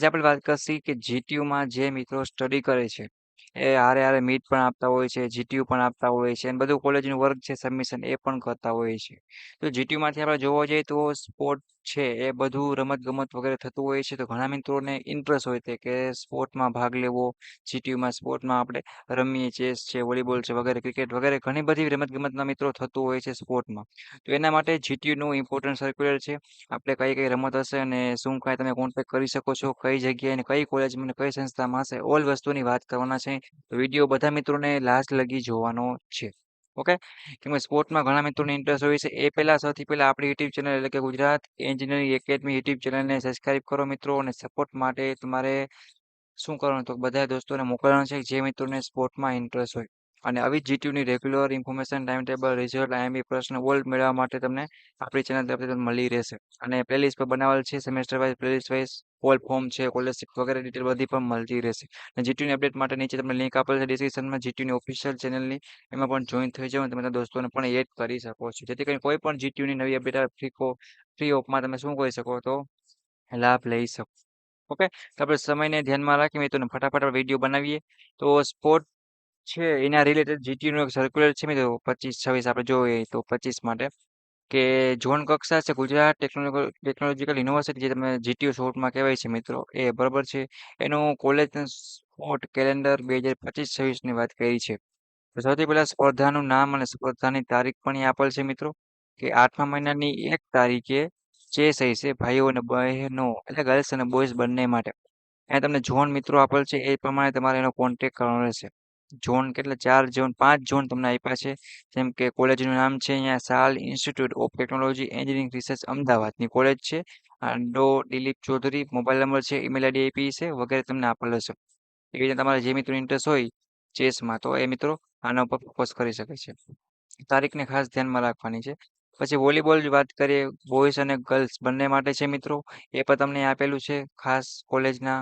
આજે આપણે વાત કરશી કે જીટીયુમાં જે મિત્રો સ્ટડી કરે છે, એ હારે હારે મીટ પણ આપતા હોય છે જીટીયુ પણ આપતા હોય છે, અને બધું કોલેજનું વર્ક છે સબમિશન એ પણ કરતા હોય છે. તો જીટીયુમાંથી આપણે જોવા જઈએ તો સ્પોર્ટ છે, એ બધું રમત ગમત વગેરે થતું હોય છે, તો ઘણા મિત્રોને ઇન્ટરેસ્ટ હોય છે કે સ્પોર્ટમાં ભાગ લેવો જીટીયુમાં સ્પોર્ટમાં આપણે રમીએ, ચેસ છે, વોલીબોલ છે, વગેરે, ક્રિકેટ વગેરે, ઘણી બધી રમત ગમતના મિત્રો થતું હોય છે સ્પોર્ટમાં. તો એના માટે જીટીયુનું ઇમ્પોર્ટન્ટ સર્ક્યુલર છે. આપણે કઈ કઈ રમત હશે અને શું કાંઈ તમે કોન્ટેક્ટ કરી શકો છો, કઈ જગ્યાએ અને કઈ કોલેજમાં કઈ સંસ્થામાં હશે ઓલ વસ્તુની વાત કરવાના છે. વીડિયો બધા મિત્રોને લાસ્ટ લગી જોવાનો છે. ઓકે? કેમ કે સ્પોર્ટમાં ઘણા મિત્રોને ઇન્ટરેસ્ટ હોય છે. એ પહેલાં સૌથી પહેલા આપણી યુટ્યુબ ચેનલ એટલે કે ગુજરાત એન્જિનિયરિંગ એકેડમી યુટ્યુબ ચેનલને સબસ્ક્રાઇબ કરો મિત્રો અને સપોર્ટ માટે તમારે શું કરવાનું? તો બધા દોસ્તોને મોકલવાનું છે જે મિત્રોને સ્પોર્ટમાં ઇન્ટરેસ્ટ હોય. અને આવી જીટીયુની regular information time table result IMB પ્રશ્ન ઓલ્ડ મેળવવા માટે તમને આપણી ચેનલ તરફથી મળી રહેશે. અને પ્લેલિસ્ટ પર બનાવેલ છે semester wise playlist wise all form છે સ્કોલરશિપ વગેરે ડિટેલ બધી પણ મળતી રહેશે. અને જીટીયુની અપડેટ માટે નીચે તમને લિંક આપેલ છે ડિસ્ક્રિપ્શનમાં જીટીયુની ઓફિશિયલ ચેનલની એમાં પણ જોઈન થઈ અને તમે દોસ્તોને પણ એડ કરી શકો છો. જેથી કરીને કોઈ પણ જીટીયુની નવી અપડેટ ફ્રી કો ફ્રી ઓફમાં તમે શું કરી શકો તો લાભ લઈ શકો. ઓકે તો આપણે સમયને ધ્યાનમાં રાખીને મિત્રો ફટાફટ વીડિયો બનાવીએ. તો સ્પોર્ટ છે, એના રિલેટેડ જીટીયુનું એક સર્ક્યુલર છે, મિત્રો, પચીસ છવ્વીસ આપણે જોઈએ તો પચીસ માટે. કે ઝોન કક્ષા છે ગુજરાત ટેકનોલોજીકલ યુનિવર્સિટી જે તમે જીટીયુ શોર્ટમાં કહેવાય છે મિત્રો, એ બરાબર છે. એનું કોલેજ સ્પોર્ટ કેલેન્ડર બે હજાર પચીસ છવ્વીસની વાત કરી છે. તો સૌથી પહેલાં સ્પર્ધાનું નામ અને સ્પર્ધાની તારીખ પણ આપેલ છે મિત્રો, કે આઠમા મહિનાની એક તારીખે ચેસ હશે ભાઈઓ અને બહેનો, એટલે ગર્લ્સ અને બોયઝ બંને માટે. અહીંયા તમને ઝોન મિત્રો આપેલ છે, એ પ્રમાણે તમારે એનો કોન્ટેક કરવાનો રહેશે. ઝોન કેટલા? ચાર ઝોન પાંચ ઝોન તમને આપ્યા છે. જેમ કે કોલેજનું નામ છે અહીંયા Sal institute of technology engineering research અમદાવાદની કોલેજ છે. Dr Dilip Chaudhary mobile number છે ઈમેલ આઈડી આપી છે, વગેરે તમને આપેલો છે. એવી રીતે તમારે જે મિત્રો ઇન્ટરેસ્ટ હોય, ચેસમાં, તો એ મિત્રો આના ઉપર ફોકસ કરી શકે છે. તારીખને ખાસ ધ્યાનમાં રાખવાની છે. પછી વોલીબોલ વાત કરીએ બોયઝ અને ગર્લ્સ બંને માટે છે મિત્રો. એ પણ તમને આપેલું છે, ખાસ કોલેજના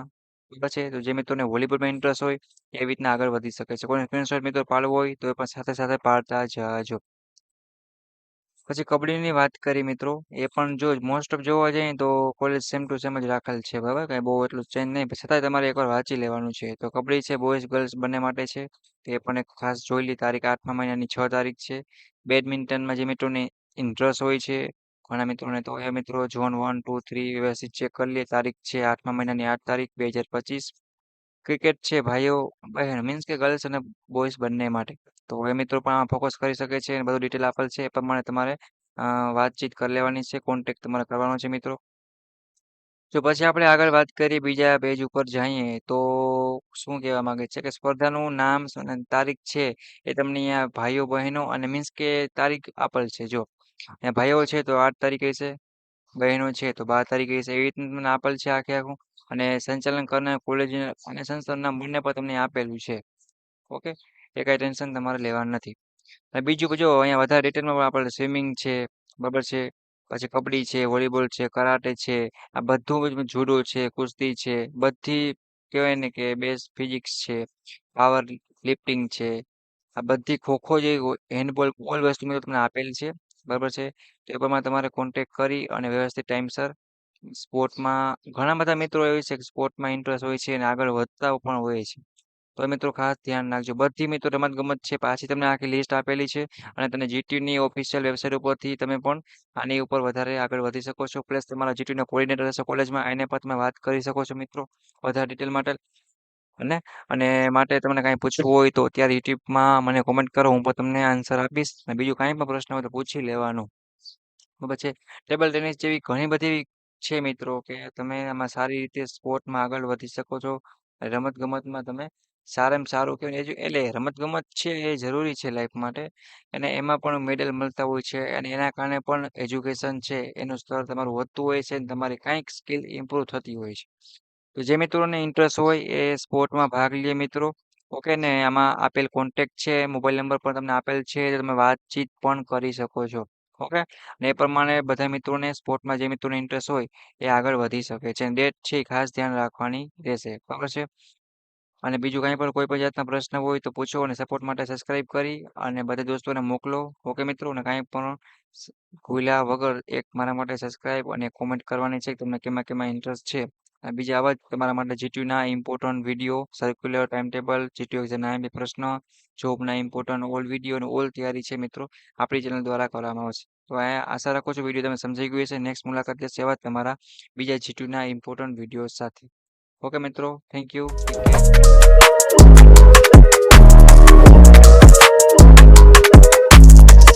બરાબર છે, તો જે મિત્રોને વોલીબોલમાં ઇન્ટરેસ્ટ હોય એવી રીતના આગળ વધી શકે છે. કોઈ સ્ક્રીનશોટ મિત્રો પાડવો હોય, તો એ પણ સાથે સાથે પાડતા જજો. પછી કબડ્ડીની વાત કરી, મિત્રો. એ પણ જો મોસ્ટ ઓફ જોવા જઈએ, તો કોલેજ સેમ ટુ સેમ જ રાખેલ છે, બરાબર? કંઈ બહુ એટલું ચેન્જ નહીં. છતાંય તમારે એકવાર વાંચી લેવાનું છે. તો કબડ્ડી છે બોયઝ ગર્લ્સ બંને માટે છે. તે પણ એક ખાસ જોઈ લી, તારીખ આઠમા મહિનાની છ તારીખ છે. બેડમિન્ટનમાં જે મિત્રોને ઇન્ટરેસ્ટ હોય છે ઘણા મિત્રોને તો એ મિત્રો ઝોન વન ટુ થ્રી વ્યવસ્થિત ચેક કરી લે. તારીખ છે આઠમા મહિનાની આઠ તારીખ, બે હજાર પચીસ. ક્રિકેટ છે ભાઈઓ, બહેન મીન્સ કે ગર્લ્સ અને બોયઝ બંને માટે. તો એ મિત્રો પણ આમાં ફોકસ કરી શકે છે બધું ડિટેલ આપેલ છે એ પ્રમાણે તમારે વાતચીત કરી લેવાની છે. કોન્ટેક્ટ તમારે કરવાનો છે મિત્રો. જો પછી આપણે આગળ વાત કરીએ બીજા પેજ ઉપર જઈએ, તો શું કહેવા માંગે છે કે સ્પર્ધાનું નામ અને તારીખ છે એ તમને અહીંયા ભાઈઓ, બહેનો અને મીન્સ કે તારીખ આપેલ છે. જો અહીંયા ભાઈઓ છે તો આઠ તારીખે છે, બહેનો છે તો બાર તારીખે છે. એવી રીતના તમને આપેલ છે આખે આખું અને સંચાલન કરનાર કોલેજ અને સંસ્થાના બંને પર તમને આપેલું છે. ઓકે? એ કાંઈ ટેન્શન તમારે લેવાનું નથી. અને બીજું જો અહીંયા વધારે ડિટેલમાં આપણે સ્વિમિંગ છે. બરાબર છે. પછી કબડ્ડી છે વોલીબોલ છે કરાટે છે, આ બધું જુડો છે, કુસ્તી છે, બધી કહેવાય ને કે બેઝ ફિઝિક્સ છે પાવર લિફ્ટિંગ છે, આ બધી ખોખો જે હેન્ડબોલ ઓલ વસ્તુ તમને આપેલી છે. બરાબર છે? પ્રમાણે તમારે કોન્ટેક્ટ કરી અને વ્યવસ્થિત ટાઈમસર સ્પોર્ટમાં ઘણા બધા મિત્રો એવી છે કે સ્પોર્ટમાં ઇન્ટરેસ્ટ હોય છે અને આગળ વધતા પણ હોય છે. તો મિત્રો ખાસ ધ્યાન રાખજો. બધી મિત્રો રમત ગમત છે, પાછી તમને આખી લિસ્ટ આપેલી છે અને તમે જીટીયુની ઓફિશિયલ વેબસાઇટ ઉપરથી તમે પણ આની ઉપર વધારે આગળ વધી શકો છો. પ્લસ તમારા જીટીયુના કોર્ડિનેટર હશે કોલેજમાં એને પણ તમે વાત કરી શકો છો મિત્રો. વધારે ડિટેલ માટે અને અને માટે તમને કાંઈ પૂછવું હોય તો અત્યારે યુટ્યુબમાં મને કોમેન્ટ કરો, હું તમને આન્સર આપીશ અને બીજું કાંઈ પણ પ્રશ્ન હોય તો પૂછી લેવાનું. બરાબર છે? ટેબલ ટેનિસ જેવી ઘણી બધી છે મિત્રો કે તમે આમાં સારી રીતે સ્પોર્ટમાં આગળ વધી શકો છો. રમત ગમતમાં તમે સારામાં સારું કહેવાય એટલે રમત ગમત છે એ જરૂરી છે લાઈફ માટે અને એમાં પણ મેડલ મળતા હોય છે અને એના કારણે પણ એજ્યુકેશન છે, એનું સ્તર તમારું વધતું હોય છે અને તમારી કાંઈક સ્કિલ ઇમ્પ્રૂવ થતી હોય છે. તો જે મિત્રોને ઇન્ટરેસ્ટ હોય એ સ્પોર્ટમાં ભાગ લે મિત્રો. ઓકે ને આમાં આપેલ કોન્ટેક્ટ છે મોબાઈલ નંબર પણ તમને આપેલ છે તમે વાતચીત પણ કરી શકો છો. ઓકે અને એ પ્રમાણે બધા મિત્રોને સ્પોર્ટમાં જે મિત્રોને ઇન્ટરેસ્ટ હોય એ આગળ વધી શકે છે. ડેટ છે ખાસ ધ્યાન રાખવાની રહેશે. બરાબર છે? અને બીજું કાંઈ પણ કોઈ પણ જાતના પ્રશ્ન હોય તો પૂછો અને સપોર્ટ માટે સબસ્ક્રાઇબ કરી અને બધા દોસ્તોને મોકલો. ઓકે મિત્રો અને કાંઈ પણ ભૂલ્યા વગર એક મારા માટે સબસ્ક્રાઇબ અને કોમેન્ટ કરવાની છે તમને કેમાં કેમાં ઇન્ટરેસ્ટ છે. બીજા આવા જ તમારા માટે જીટીયુના important video circular time table GTU એક્ઝામના MP પ્રશ્ન જોબના ઇમ્પોર્ટન્ટ ઓલ વીડિયો અને ઓલ તૈયારી છે મિત્રો, આપણી ચેનલ દ્વારા કરવામાં આવશે. તો આશા રાખો છો વીડિયો તમે સમજાઈ ગયું છે નેક્સ્ટ મુલાકાત લેશે એવા તમારા બીજા જીટીયુના ઇમ્પોર્ટન્ટ વીડિયો સાથે. ઓકે મિત્રો થેન્ક યુ